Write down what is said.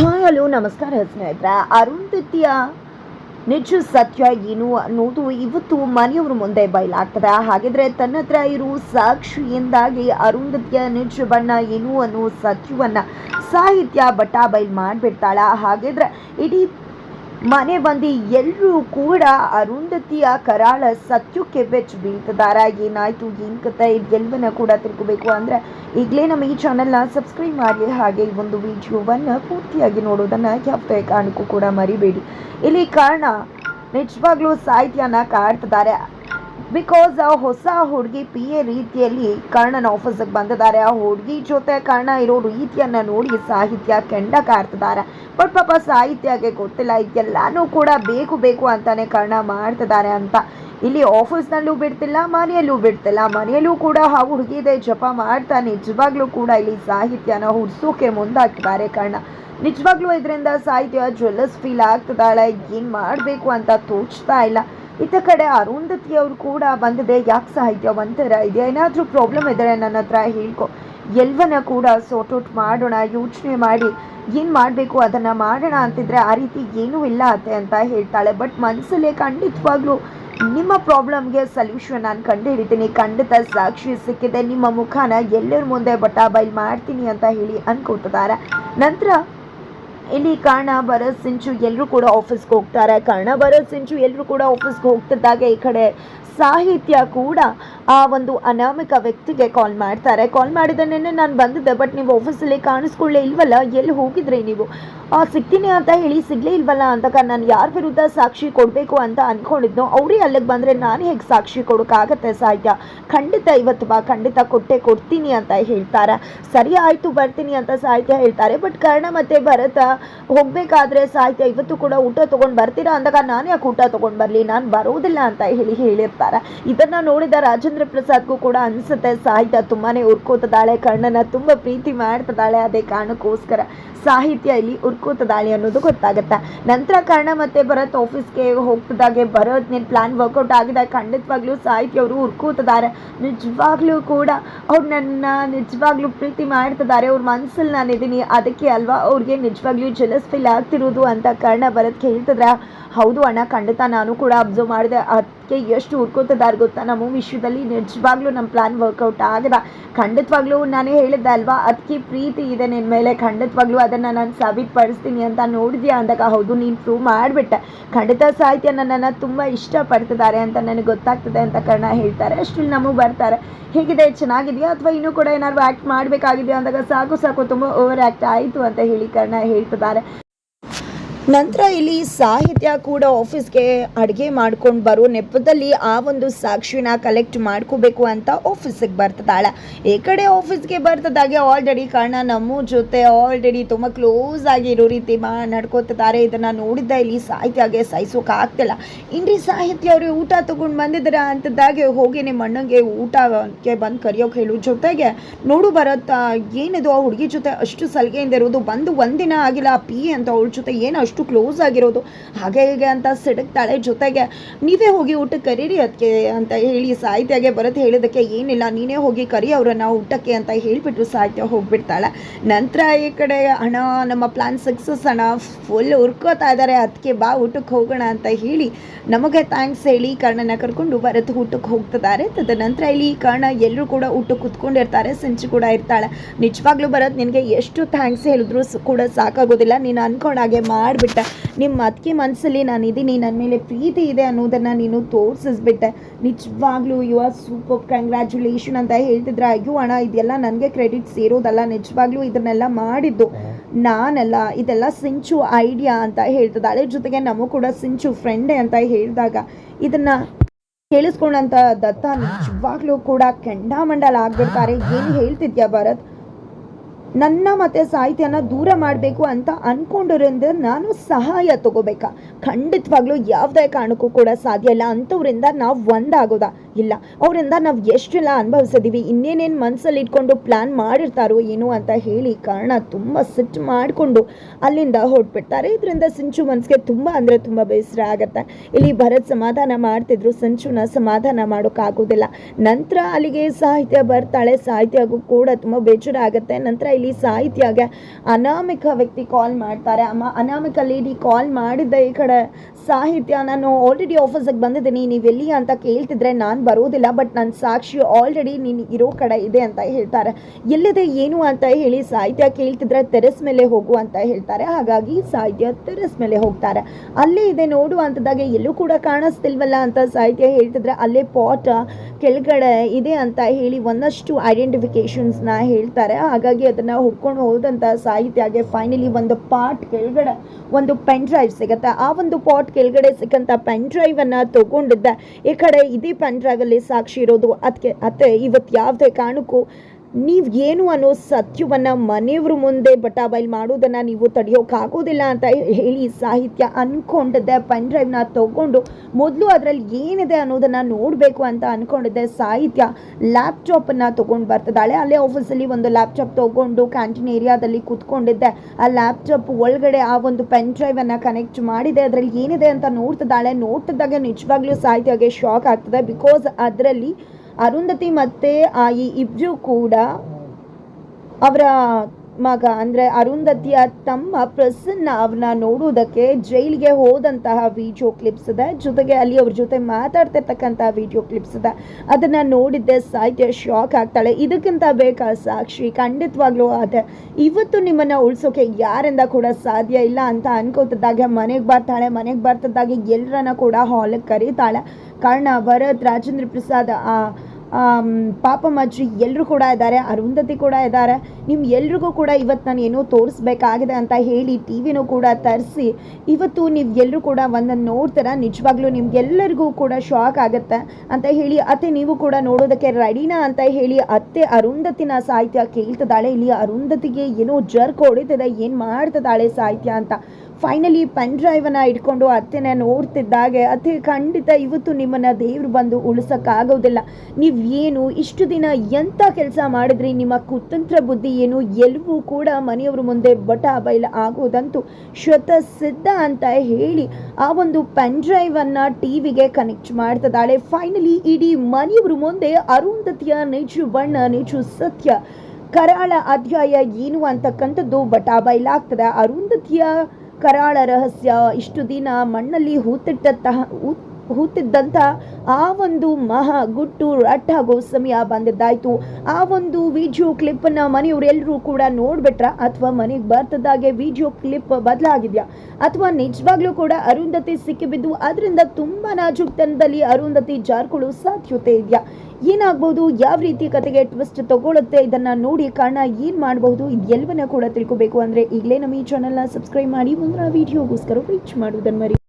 Hi hello, ನಮಸ್ಕಾರ ಸ್ನೇಹಿತರೆ. ಅರುಂಧತಿಯ ನಿಜ ಸತ್ಯ ಏನು ಅನ್ನೋದು ಇವತ್ತು ಮನೆಯವ್ರ ಮುಂದೆ ಬಯಲಾಗ್ತದೆ. ಹಾಗಿದ್ರೆ ತನ್ನ ಹತ್ರ ಇರೋ ಸಾಕ್ಷಿಯಿಂದಾಗಿ ಅರುಂಧತಿಯ ನಿಜ ಬಣ್ಣ ಏನು ಅನ್ನೋ ಸತ್ಯವನ್ನ ಸಾಹಿತ್ಯ ಬಟ್ಟ ಬಯಲು ಮಾಡಿಬಿಡ್ತಾಳ. ಹಾಗಿದ್ರೆ ಇಡೀ ಮನೆ ಬಂದು ಎಲ್ಲರೂ ಕೂಡ ಅರುಂಧತಿಯ ಕರಾಳ ಸತ್ಯಕ್ಕೆ ಬೆಚ್ಚ ಬೀಳ್ತದಾರ ಏನಾಯ್ತು? ಏನ್ ಕತೆ? ಎಲ್ಲವನ್ನ ಕೂಡ ತಿಳ್ಕೋಬೇಕು ಅಂದ್ರೆ ಈಗಲೇ ನಮ್ಮ ಈ ಚಾನೆಲ್ನ ಸಬ್ಸ್ಕ್ರೈಬ್ ಮಾಡಿ ಹಾಗೆ ಈ ಒಂದು ವಿಡಿಯೋವನ್ನು ಪೂರ್ತಿಯಾಗಿ ನೋಡೋದನ್ನ ಯಾವುದೇ ಕಾರಣಕ್ಕೂ ಕೂಡ ಮರಿಬೇಡಿ. ಇಲ್ಲಿ ಕಾರಣ ನಿಜವಾಗ್ಲೂ ಸಾಹಿತ್ಯನ ಕಾಡ್ತಿದ್ದಾರೆ. ಬಿಕಾಸ್ ಆ ಹೊಸ ಹುಡುಗಿ ಪಿ ಎ ರೀತಿಯಲ್ಲಿ ಕರ್ಣನ ಆಫೀಸಿಗೆ ಬಂದಿದ್ದಾರೆ. ಆ ಹುಡುಗಿ ಜೊತೆ ಕರ್ಣ ಇರೋ ರೀತಿಯನ್ನು ನೋಡಿ ಸಾಹಿತ್ಯ ಕೆಂಡ ಕಾಡ್ತಿದ್ದಾರೆ ಬಟ್ ಪಾಪ ಸಾಹಿತ್ಯಗೆ ಗೊತ್ತಿಲ್ಲ. ಇದೆಲ್ಲನೂ ಕೂಡ ಬೇಕು ಬೇಕು ಅಂತಾನೆ ಕರ್ಣ ಮಾಡ್ತಿದ್ದಾರೆ ಅಂತ. ಇಲ್ಲಿ ಆಫೀಸ್ನಲ್ಲೂ ಬಿಡ್ತಿಲ್ಲ, ಮನೆಯಲ್ಲೂ ಬಿಡ್ತಿಲ್ಲ. ಮನೆಯಲ್ಲೂ ಕೂಡ ಆ ಹುಡುಗಿದೆ ಜಪ ಮಾಡ್ತಾ ನಿಜವಾಗ್ಲೂ ಕೂಡ ಇಲ್ಲಿ ಸಾಹಿತ್ಯನ ಹುಡ್ಸೋಕೆ ಮುಂದಾಕಿದ್ದಾರೆ ಕರ್ಣ. ನಿಜವಾಗ್ಲೂ ಇದರಿಂದ ಸಾಹಿತ್ಯ ಜ್ವೆಲ್ಲಸ್ ಫೀಲ್ ಆಗ್ತದಾಳೆ ಏನು ಮಾಡಬೇಕು ಅಂತ ತೋಚ್ತಾ ಇಲ್ಲ. ಇತ್ತ ಕಡೆ ಅರುಂಧತಿ ಅವರು ಕೂಡ ಬಂದಿದೆ. ಯಾಕೆ ಸಾಹಿತ್ಯ ಒಂಥರ ಇದೆ ಏನಾದರೂ ಪ್ರಾಬ್ಲಮ್ ಇದ್ದರೆ ನನ್ನ ಹತ್ರ ಹೇಳ್ಕೊ. ಎಲ್ವನ ಕೂಡ ಸೋಟೌಟ್ ಮಾಡೋಣ, ಯೋಚನೆ ಮಾಡಿ. ಏನು ಮಾಡಬೇಕು? ಅದನ್ನು ಮಾಡೋಣ ಅಂತಿದ್ರೆ ಆ ರೀತಿ ಏನೂ ಇಲ್ಲ ಅತ್ತೆ ಅಂತ ಹೇಳ್ತಾಳೆ. ಬಟ್ ಮನಸ್ಸಲ್ಲೇ ಖಂಡಿತವಾಗ್ಲೂ ನಿಮ್ಮ ಪ್ರಾಬ್ಲಮ್ಗೆ ಸೊಲ್ಯೂಷನ್ ನಾನು ಕಂಡು ಹಿಡಿತೀನಿ ಖಂಡಿತ ಸಾಕ್ಷಿ ಸಿಕ್ಕಿದೆ. ನಿಮ್ಮ ಮುಖಾನ ಎಲ್ಲರ ಮುಂದೆ ಬಟಾ ಬೈಲ್ ಮಾಡ್ತೀನಿ ಅಂತ ಹೇಳಿ ಅನ್ಕೋತಿದ್ದಾರೆ. ನಂತರ ಇಲ್ಲಿ ಕಾರಣ ಭರತ್ ಸಿಂಚು ಎಲ್ಲರೂ ಕೂಡ ಆಫೀಸ್ಗೆ ಹೋಗ್ತಾರೆ. ಕಾರಣ ಭರತ್ ಸಿಂಚು ಎಲ್ಲರೂ ಕೂಡ ಆಫೀಸ್ಗೆ ಹೋಗ್ತಿದ್ದಾಗ ಈ ಕಡೆ ಸಾಹಿತ್ಯ ಕೂಡ ಆ ಒಂದು ಅನಾಮಿಕ ವ್ಯಕ್ತಿಗೆ ಕಾಲ್ ಮಾಡ್ತಾರೆ. ಕಾಲ್ ಮಾಡಿದ ನಾನು ಬಂದಿದ್ದೆ ಬಟ್ ನೀವು ಆಫೀಸಲ್ಲಿ ಕಾಣಿಸ್ಕೊಳ್ಳೇ ಇಲ್ವಲ್ಲ? ಎಲ್ಲಿ ಹೋಗಿದ್ರಿ ನೀವು? ಸಿಗ್ತೀನಿ ಅಂತ ಹೇಳಿ ಸಿಗ್ಲೇ ಇಲ್ವಲ್ಲ ಅಂತ ನಾನು ಯಾರ ವಿರುದ್ಧ ಸಾಕ್ಷಿ ಕೊಡಬೇಕು ಅಂತ ಅನ್ಕೊಂಡಿದ್ನೋ, ಅವರೇ ಅಲ್ಲಿಗೆ ಬಂದರೆ ನಾನು ಹೇಗೆ ಸಾಕ್ಷಿ ಕೊಡೋಕ್ಕಾಗತ್ತೆ ಸಾಹಿತ್ಯ? ಖಂಡಿತ ಇವತ್ತು ಬಾ, ಖಂಡಿತ ಕೊಟ್ಟೆ ಕೊಡ್ತೀನಿ ಅಂತ ಹೇಳ್ತಾರೆ. ಸರಿ ಆಯಿತು, ಬರ್ತೀನಿ ಅಂತ ಸಾಹಿತ್ಯ ಹೇಳ್ತಾರೆ. ಬಟ್ ಕರ್ಣ ಮತ್ತೆ ಭರತ ಹೋಗಬೇಕಾದ್ರೆ ಸಾಹಿತ್ಯ ಇವತ್ತು ಕೂಡ ಊಟ ತೊಗೊಂಡು ಬರ್ತೀರಾ ಅಂದಾಗ ನಾನು ಯಾಕೆ ಊಟ ತೊಗೊಂಡು ಬರಲಿ? ನಾನು ಬರೋದಿಲ್ಲ ಅಂತ ಹೇಳಿ ಹೇಳಿರ್ತಾರೆ. ಇದನ್ನ ನೋಡಿದ ರಾಜೇಂದ್ರ ಪ್ರಸಾದ್ಗೂ ಕೂಡ ಅನ್ಸುತ್ತೆ, ಸಾಹಿತ್ಯ ತುಂಬಾನೇ ಉರ್ಕೋತದಾಳೆ ಕರ್ಣನ ತುಂಬ ಪ್ರೀತಿ ಮಾಡ್ತದಾಳೆ, ಅದೇ ಕಾರಣಕ್ಕೋಸ್ಕರ ಸಾಹಿತ್ಯ ಇಲ್ಲಿ ಉರ್ಕೋತದಾಳೆ ಅನ್ನೋದು ಗೊತ್ತಾಗುತ್ತೆ. ನಂತರ ಕರ್ಣ ಮತ್ತೆ ಭರತ್ ಆಫೀಸ್ಗೆ ಹೋಗ್ತದಾಗೆ ಭರತ್ ನಿನ್ ಪ್ಲಾನ್ ವರ್ಕೌಟ್ ಆಗಿದೆ. ಖಂಡಿತವಾಗ್ಲೂ ಸಾಹಿತ್ಯ ಅವರು ಉರ್ಕೋತಿದ್ದಾರೆ ನಿಜವಾಗ್ಲೂ ಕೂಡ ಅವ್ರು ನನ್ನ ನಿಜವಾಗ್ಲೂ ಪ್ರೀತಿ ಮಾಡ್ತಿದ್ದಾರೆ ಅವ್ರ ಮನ್ಸಲ್ಲಿ ನಾನಿದ್ದೀನಿ. ಅದಕ್ಕೆ ಅಲ್ವಾ ಅವ್ರಿಗೆ ನಿಜವಾಗ್ಲೂ ಜಲಸ್ ಫೀಲ್ ಆಗ್ತಿರೋದು ಅಂತ ಕಾರಣ ಭರತ್ ಹೇಳ್ತಿದ್ರ ಹೌದು ಅಣ್ಣ, ಖಂಡಿತ ನಾನು ಕೂಡ ಅಬ್ಸರ್ವ್ ಮಾಡಿದೆ. ಅದಕ್ಕೆ ಎಷ್ಟು ಹುಡ್ಕೋತದಾರ್ ಗೊತ್ತಾ? ನಮ್ಮ ವಿಶ್ವದಲ್ಲಿ ನಿಜವಾಗ್ಲೂ ನಮ್ಮ ಪ್ಲಾನ್ ವರ್ಕೌಟ್ ಆಗದ. ಖಂಡಿತವಾಗ್ಲೂ ನಾನು ಹೇಳಿದ್ದೆ ಅಲ್ವಾ? ಅದಕ್ಕೆ ಪ್ರೀತಿ ಇದೆ ನಿನ್ನ ಮೇಲೆ. ಖಂಡಿತವಾಗ್ಲೂ ಅದನ್ನು ನಾನು ಸಾಬೀತುಪಡಿಸ್ತೀನಿ ಅಂತ ನೋಡಿದ್ಯಾ ಅಂದಾಗ? ಹೌದು, ನೀನು ಪ್ರೂವ್ ಮಾಡಿಬಿಟ್ಟೆ. ಖಂಡಿತ ಸಾಹಿತ್ಯ ನನ್ನನ್ನು ತುಂಬ ಇಷ್ಟಪಡ್ತಿದ್ದಾರೆ ಅಂತ ನನಗೆ ಗೊತ್ತಾಗ್ತದೆ ಅಂತ ಕರ್ಣ ಹೇಳ್ತಾರೆ. ಅಷ್ಟು ನಮಗೆ ಬರ್ತಾರೆ. ಹೇಗಿದೆ? ಚೆನ್ನಾಗಿದೆಯಾ? ಅಥವಾ ಇನ್ನೂ ಕೂಡ ಏನಾದ್ರು ಆ್ಯಕ್ಟ್ ಮಾಡಬೇಕಾಗಿದೆಯಾ ಅಂದಾಗ? ಸಾಕು ಸಾಕು, ತುಂಬ ಓವರ್ ಆ್ಯಕ್ಟ್ ಆಯಿತು ಅಂತ ಹೇಳಿ ಕರ್ಣ ಹೇಳ್ತಿದ್ದಾರೆ. ನಂತರ ಇಲ್ಲಿ ಸಾಹಿತ್ಯ ಕೂಡ ಆಫೀಸ್ಗೆ ಅಡುಗೆ ಮಾಡ್ಕೊಂಡು ಬರೋ ನೆಪದಲ್ಲಿ ಆ ಒಂದು ಸಾಕ್ಷಿನ ಕಲೆಕ್ಟ್ ಮಾಡ್ಕೋಬೇಕು ಅಂತ ಆಫೀಸಿಗೆ ಬರ್ತದಾಳೆ. ಈ ಕಡೆ ಆಫೀಸ್ಗೆ ಬರ್ತದಾಗೆ ಆಲ್ರೆಡಿ ಕಾರಣ ನಮ್ಮ ಜೊತೆ ಆಲ್ರೆಡಿ ತುಂಬ ಕ್ಲೋಸ್ ಆಗಿರೋ ರೀತಿ ಮಾ ನಡ್ಕೋತಿದ್ದಾರೆ. ಇದನ್ನು ನೋಡಿದ್ದ ಇಲ್ಲಿ ಸಾಹಿತ್ಯಗೆ ಸಹಿಸೋಕೆ ಆಗ್ತಿಲ್ಲ. ಇನ್ರಿ ಸಾಹಿತ್ಯ ಅವರು ಊಟ ತೊಗೊಂಡು ಬಂದಿದ್ರ ಅಂತದಾಗೆ ಹೋಗಿ ನಿಮ್ಮ ಅಣ್ಣಂಗೆ ಊಟಕ್ಕೆ ಬಂದು ಕರಿಯೋಕೆ ಹೇಳು. ಜೊತೆಗೆ ನೋಡು ಬರತ್ತಾ ಏನಿದು ಆ ಹುಡುಗಿ ಜೊತೆ ಅಷ್ಟು ಸಲಿಗೆಯಿಂದ ಇರೋದು? ಬಂದು ಒಂದಿನ ಆಗಿಲ್ಲ ಪಿ ಅಂತ ಅವಳ ಜೊತೆ ಏನು ಅಷ್ಟು ಕ್ಲೋಸ್ ಆಗಿರೋದು. ಹಾಗೆ ಹೀಗೆ ಅಂತ ಸಿಡಕ್ತಾಳೆ ಜೊತೆಗೆ, ನೀವೇ ಹೋಗಿ ಊಟಕ್ಕೆ ಕರೀರಿ ಅದಕ್ಕೆ ಅಂತ ಹೇಳಿ ಸಾಹಿತ್ಯಗೆ ಬರುತ್ತೆ ಹೇಳಿದಕ್ಕೆ ಏನಿಲ್ಲ. ನೀನೇ ಹೋಗಿ ಕರಿ ಅವರನ್ನ ಊಟಕ್ಕೆ ಅಂತ ಹೇಳಿಬಿಟ್ಟು ಸಾಹಿತ್ಯ ಹೋಗ್ಬಿಡ್ತಾಳೆ. ನಂತರ ಈ ಕಡೆ ಹಣ ನಮ್ಮ ಪ್ಲಾನ್ ಸಕ್ಸಸ್ ಹಣ ಫುಲ್ ಹುರ್ಕೋತಾ ಇದ್ದಾರೆ ಅದಕ್ಕೆ ಬಾ ಊಟಕ್ಕೆ ಹೋಗೋಣ ಅಂತ ಹೇಳಿ ನಮಗೆ ಥ್ಯಾಂಕ್ಸ್ ಹೇಳಿ ಕರ್ಣನ ಕರ್ಕೊಂಡು ಭರತ್ ಊಟಕ್ಕೆ ಹೋಗ್ತಿದ್ದಾರೆ. ತದನಂತರ ಇಲ್ಲಿ ಕರ್ಣ ಎಲ್ಲರೂ ಕೂಡ ಊಟಕ್ಕೆ ಕುತ್ಕೊಂಡಿರ್ತಾರೆ. ಸಿಂಚು ಕೂಡ ಇರ್ತಾಳೆ. ನಿಜವಾಗ್ಲೂ ಭರತ್ ನಿನಗೆ ಎಷ್ಟು ಥ್ಯಾಂಕ್ಸ್ ಹೇಳಿದ್ರು ಕೂಡ ಸಾಕಾಗೋದಿಲ್ಲ. ನೀನು ಅನ್ಕೊಂಡಾಗೆ ಮಾಡಿಬಿಟ್ಟೆ ನಿಮ್ಮ ಅದಕ್ಕೆ ಮನಸ್ಸಲ್ಲಿ ನಾನು ಇದ್ದೀನಿ ನನ್ನ ಮೇಲೆ ಪ್ರೀತಿ ಇದೆ ಅನ್ನೋದನ್ನು ನೀನು ತೋರಿಸಿಸ್ಬಿಟ್ಟೆ. ನಿಜವಾಗ್ಲೂ ಯು ಆರ್ ಸೂಪರ್ ಕಂಗ್ರ್ಯಾಚುಲೇಷನ್ ಅಂತ ಹೇಳ್ತಿದ್ರೆ. ಅಯ್ಯೋ ಅಣ್ಣ ಇದೆಲ್ಲ ನನಗೆ ಕ್ರೆಡಿಟ್ ಸೇರೋದಲ್ಲ ನಿಜವಾಗ್ಲೂ ಇದನ್ನೆಲ್ಲ ಮಾಡಿದ್ದು. ನಾನಲ್ಲ ಇದೆಲ್ಲ ಸಿಂಚು ಐಡಿಯಾ ಅಂತ ಹೇಳ್ತಿದ್ದಾಳೆ ಜೊತೆಗೆ ನಮಗೂ ಕೂಡ ಸಿಂಚು ಫ್ರೆಂಡೇ ಅಂತ ಹೇಳಿದಾಗ ಇದನ್ನ ಕೇಳಿಸ್ಕೊಂಡಂಥ ದತ್ತ ನಿಜವಾಗ್ಲೂ ಕೂಡ ಕೆಂಡಾಮಂಡಲ ಆಗ್ಬಿಡ್ತಾರೆ. ಏನು ಹೇಳ್ತಿದ್ಯಾ ಭರತ್? ನನ್ನ ಮತ್ತೆ ಸಾಹಿತ್ಯನ ದೂರ ಮಾಡಬೇಕು ಅಂತ ಅಂದ್ಕೊಂಡಿರೋದ್ರಿಂದ ನಾನು ಸಹಾಯ ತಗೋಬೇಕಾ? ಖಂಡಿತವಾಗ್ಲೂ ಯಾವುದೇ ಕಾರಣಕ್ಕೂ ಕೂಡ ಸಾಧ್ಯ ಇಲ್ಲ ಅಂಥವ್ರಿಂದ ನಾವು ಒಂದಾಗೋದ? ಇಲ್ಲ. ಅವರಿಂದ ನಾವು ಎಷ್ಟೆಲ್ಲ ಅನುಭವಿಸಿದೀವಿ, ಇನ್ನೇನೇನು ಮನಸ್ಸಲ್ಲಿ ಇಟ್ಕೊಂಡು ಪ್ಲ್ಯಾನ್ ಮಾಡಿರ್ತಾರೋ ಏನು ಅಂತ ಹೇಳಿ ಕಾರಣ ತುಂಬ ಸಿಟ್ಟು ಮಾಡಿಕೊಂಡು ಅಲ್ಲಿಂದ ಹೊರಟ್ಬಿಡ್ತಾರೆ. ಇದರಿಂದ ಸಂಚು ಮನಸ್ಸಿಗೆ ತುಂಬ ಅಂದರೆ ತುಂಬ ಬೇಸರ ಆಗುತ್ತೆ. ಇಲ್ಲಿ ಭರತ್ ಸಮಾಧಾನ ಮಾಡ್ತಿದ್ರು, ಸಂಚುನ ಸಮಾಧಾನ ಮಾಡೋಕ್ಕಾಗೋದಿಲ್ಲ ನಂತರ ಅಲ್ಲಿಗೆ ಸಾಹಿತ್ಯ ಬರ್ತಾಳೆ, ಸಾಹಿತ್ಯಗೂ ಕೂಡ ತುಂಬ ಬೇಜಾರ ಆಗುತ್ತೆ. ನಂತರ ಇಲ್ಲಿ ಸಾಹಿತ್ಯಗೆ ಅನಾಮಿಕ ವ್ಯಕ್ತಿ ಕಾಲ್ ಮಾಡ್ತಾರೆ. ಅಮ್ಮ ಅನಾಮಿಕ ಲೇಡಿ ಕಾಲ್ ಮಾಡಿದ್ದ ಈ ಕಡೆ ಸಾಹಿತ್ಯ ನಾನು ಆಲ್ರೆಡಿ ಆಫೀಸಿಗೆ ಬಂದಿದ್ದೀನಿ. ನೀವು ಎಲ್ಲಿ ಅಂತ ಕೇಳ್ತಿದ್ರೆ ನಾನು ಬರೋದಿಲ್ಲ ಬಟ್ ನನ್ನ ಸಾಕ್ಷಿ ಆಲ್ರೆಡಿ ನೀನು ಇರೋ ಕಡೆ ಇದೆ ಅಂತ ಹೇಳ್ತಾರೆ. ಎಲ್ಲಿದೆ ಏನು ಅಂತ ಹೇಳಿ ಸಾಹಿತ್ಯ ಕೇಳ್ತಿದ್ರೆ ತೆರಸ್ ಮೇಲೆ ಹೋಗು ಅಂತ ಹೇಳ್ತಾರೆ. ಹಾಗಾಗಿ ಸಾಹಿತ್ಯ ತೆರಸ್ ಮೇಲೆ ಹೋಗ್ತಾರೆ. ಅಲ್ಲೇ ಇದೆ ನೋಡು ಅಂತದಾಗೆ ಎಲ್ಲೂ ಕೂಡ ಕಾಣಿಸ್ತಿಲ್ವಲ್ಲ ಅಂತ ಸಾಹಿತ್ಯ ಹೇಳ್ತಿದ್ರೆ ಅಲ್ಲೇ ಪಾಟ್ ಕೆಳಗಡೆ ಇದೆ ಅಂತ ಹೇಳಿ ಒಂದಷ್ಟು ಐಡೆಂಟಿಫಿಕೇಶನ್ಸ್ನ ಹೇಳ್ತಾರೆ. ಹಾಗಾಗಿ ಅದನ್ನು ಹುಡ್ಕೊಂಡು ಹೋದಂಥ ಸಾಹಿತ್ಯಗೆ ಫೈನಲಿ ಒಂದು ಪಾಟ್ ಕೆಳಗಡೆ ಒಂದು ಪೆನ್ ಡ್ರೈವ್ ಸಿಗುತ್ತೆ. ಆ ಒಂದು ಪಾಟ್ ಕೆಳಗಡೆ ಸಿಕ್ಕಂಥ ಪೆನ್ ಡ್ರೈವನ್ನು ತಗೊಂಡಿದ್ದೆ. ಈ ಕಡೆ ಇದೇ ಪೆನ್ ಡ್ರೈವಲ್ಲಿ ಸಾಕ್ಷಿ ಇರೋದು. ಅದಕ್ಕೆ ಅತ್ತೆ ಇವತ್ತು ಯಾವುದೇ ಕಾರಣಕ್ಕೂ ನೀವು ಏನು ಅನ್ನೋ ಸತ್ಯವನ್ನು ಮನೆಯವ್ರ ಮುಂದೆ ಬಟಾಬೈಲ್ ಮಾಡೋದನ್ನು ನೀವು ತಡೆಯೋಕ್ಕಾಗೋದಿಲ್ಲ ಅಂತ ಹೇಳಿ ಸಾಹಿತ್ಯ ಅಂದ್ಕೊಂಡಿದ್ದೆ ಪೆನ್ ಡ್ರೈವ್ನ ತಗೊಂಡು ಮೊದಲು ಅದರಲ್ಲಿ ಏನಿದೆ ಅನ್ನೋದನ್ನು ನೋಡಬೇಕು ಅಂತ ಅಂದ್ಕೊಂಡಿದ್ದೆ ಸಾಹಿತ್ಯ ಲ್ಯಾಪ್ಟಾಪನ್ನು ತೊಗೊಂಡು ಬರ್ತಿದ್ದಾಳೆ ಅಲ್ಲೇ ಆಫೀಸಲ್ಲಿ ಒಂದು ಲ್ಯಾಪ್ಟಾಪ್ ತೊಗೊಂಡು ಕ್ಯಾಂಟೀನ್ ಏರಿಯಾದಲ್ಲಿ ಕೂತ್ಕೊಂಡಿದ್ದೆ. ಆ ಲ್ಯಾಪ್ಟಾಪ್ ಒಳಗಡೆ ಆ ಒಂದು ಪೆನ್ ಡ್ರೈವನ್ನು ಕನೆಕ್ಟ್ ಮಾಡಿದೆ. ಅದರಲ್ಲಿ ಏನಿದೆ ಅಂತ ನೋಡ್ತಿದ್ದಾಳೆ. ನೋಡ್ತಿದ್ದಾಗ ನಿಜವಾಗ್ಲೂ ಸಾಹಿತ್ಯಗೆ ಶಾಕ್ ಆಗ್ತದೆ ಬಿಕಾಸ್ ಅದರಲ್ಲಿ ಅರುಂಧತಿ ಮತ್ತೆ ಆ ಈ ಕೂಡ ಅವರ ಮಗ ಅಂದರೆ ಅರುಂಧತಿಯ ತಮ್ಮ ಪ್ರಸನ್ನ ಅವ್ರನ್ನ ನೋಡುವುದಕ್ಕೆ ಜೈಲಿಗೆ ಹೋದಂತಹ ವಿಡಿಯೋ ಕ್ಲಿಪ್ಸ್ ಇದೆ. ಜೊತೆಗೆ ಅಲ್ಲಿ ಅವ್ರ ಜೊತೆ ಮಾತಾಡ್ತಿರ್ತಕ್ಕಂಥ ವಿಡಿಯೋ ಕ್ಲಿಪ್ಸ್ ಇದೆ. ಅದನ್ನು ನೋಡಿದ್ದೆ ಸಾಹಿತ್ಯ ಶಾಕ್ ಆಗ್ತಾಳೆ. ಇದಕ್ಕಿಂತ ಬೇಕಾ ಸಾಕ್ಷಿ? ಖಂಡಿತವಾಗ್ಲೂ ಅದೇ. ಇವತ್ತು ನಿಮ್ಮನ್ನು ಉಳಿಸೋಕೆ ಯಾರಿಂದ ಕೂಡ ಸಾಧ್ಯ ಇಲ್ಲ ಅಂತ ಅನ್ಕೋತಿದ್ದಾಗ ಮನೆಗೆ ಬರ್ತಾಳೆ. ಮನೆಗೆ ಬರ್ತಿದ್ದಾಗ ಎಲ್ಲರನ್ನ ಕೂಡ ಹಾಲಿಗೆ ಕರೀತಾಳೆ. ಕಾರಣ, ಭರತ್, ರಾಜೇಂದ್ರ ಪ್ರಸಾದ್ ಆ ಅಜ್ಜಿ ಎಲ್ಲರೂ ಕೂಡ ಇದ್ದಾರೆ, ಅರುಂಧತಿ ಕೂಡ ಇದ್ದಾರೆ. ನಿಮ್ಮ ಎಲ್ರಿಗೂ ಕೂಡ ಇವತ್ತು ನಾನು ಏನೋ ತೋರಿಸ್ಬೇಕಾಗಿದೆ ಅಂತ ಹೇಳಿ ಟಿ ವಿನೂ ಕೂಡ ತರಿಸಿ, ಇವತ್ತು ನೀವು ಎಲ್ಲರೂ ಕೂಡ ಒಂದನ್ನು ನೋಡ್ತೀರ? ನಿಜವಾಗ್ಲೂ ನಿಮ್ಗೆಲ್ಲರಿಗೂ ಕೂಡ ಶಾಕ್ ಆಗುತ್ತೆ ಅಂತ ಹೇಳಿ, ಅತ್ತೆ ನೀವು ಕೂಡ ನೋಡೋದಕ್ಕೆ ರೆಡಿನಾ ಅಂತ ಹೇಳಿ, ಅತ್ತೆ ಅರುಂಧತಿನ ಸಾಹಿತ್ಯ ಕೇಳ್ತಿದ್ದಾಳೆ. ಇಲ್ಲಿ ಅರುಂಧತಿಗೆ ಏನೋ ಜರ್ಕ್ ಹೊಡಿತಿದೆ, ಏನು ಮಾಡ್ತಿದ್ದಾಳೆ ಸಾಹಿತ್ಯ ಅಂತ. ಫೈನಲಿ ಪೆನ್ ಡ್ರೈವನ್ನ ಇಟ್ಕೊಂಡು ಅತ್ತೆನ ನೋಡ್ತಿದ್ದಾಗೆ, ಅತ್ತೆ ಖಂಡಿತ ಇವತ್ತು ನಿಮ್ಮನ್ನ ದೇವ್ರು ಬಂದು ಉಳಿಸೋಕ್ಕಾಗೋದಿಲ್ಲ. ನೀವು ಏನು ಇಷ್ಟು ದಿನ ಎಂಥ ಕೆಲಸ ಮಾಡಿದ್ರಿ? ನಿಮ್ಮ ಕುತಂತ್ರ ಬುದ್ಧಿ ಏನು? ಎಲ್ಲವೂ ಕೂಡ ಮನೆಯವ್ರ ಮುಂದೆ ಬಟ ಬೈಲ ಆಗೋದಂತೂ ಸಿದ್ಧ ಅಂತ ಹೇಳಿ ಆ ಒಂದು ಪೆನ್ ಡ್ರೈವನ್ನು ಟಿ ವಿಗೆ ಕನೆಕ್ಟ್ ಮಾಡ್ತಿದ್ದಾಳೆ. ಫೈನಲಿ ಇಡೀ ಮನೆಯವ್ರ ಮುಂದೆ ಅರುಂಧತಿಯ ನಿಜ ಬಣ್ಣ ನಿಜ ಸತ್ಯ, ಕರಾಳ ಅಧ್ಯಾಯ ಏನು ಅಂತಕ್ಕಂಥದ್ದು ಬಟಾ ಬಯಲಾಗ್ತದೆ ಅರುಂಧತಿಯ ಕರಾಳ ರಹಸ್ಯ. ಇಷ್ಟು ದಿನ ಮಣ್ಣಲ್ಲಿ ಹೂತಿಟ್ಟಂತಹ ಹೂತಿದ್ದಂಥ ಆ ಒಂದು ಮಹಾ ಗುಟ್ಟು ರಟ್ಟಾಗೋ ಸಮಯ ಬಂದಿದ್ದಾಯ್ತು. ಆ ಒಂದು ವಿಡಿಯೋ ಕ್ಲಿಪ್ಪನ್ನು ಮನೆಯವರೆಲ್ಲರೂ ಕೂಡ ನೋಡ್ಬಿಟ್ರ? ಅಥವಾ ಮನೆಗೆ ಬರ್ತದಾಗೆ ವಿಡಿಯೋ ಕ್ಲಿಪ್ ಬದಲಾಗಿದೆಯಾ? ಅಥವಾ ನಿಜವಾಗ್ಲೂ ಕೂಡ ಅರುಂಧತಿ ಸಿಕ್ಕಿಬಿದ್ದು ಅದರಿಂದ ತುಂಬ ನಾಜುಕ್ತನದಲ್ಲಿ ಅರುಂಧತಿ ಜಾರ್ಕೊಳ್ಳೋ ಸಾಧ್ಯತೆ ಇದೆಯಾ? ಏನಾಗ್ಬೋದು? ಯಾವ ರೀತಿ ಕತೆಗೆ ಟ್ವಿಸ್ಟ್ ತಗೊಳುತ್ತೆ ಇದನ್ನ ನೋಡಿ ಕಾರಣ ಏನು ಮಾಡಬಹುದು ಇದೆಲ್ಲವನ್ನ ಕೂಡ ತಿಳ್ಕೊಬೇಕು ಅಂದರೆ ಈಗಲೇ ನಮ್ಮ ಈ ಚಾನಲ್ನ ಸಬ್ಸ್ಕ್ರೈಬ್ ಮಾಡಿ ಮುಂದಿನ ವಿಡಿಯೋಗೋಸ್ಕರ ರೀಚ್ ಮಾಡುವುದನ್ನು ಮರಿ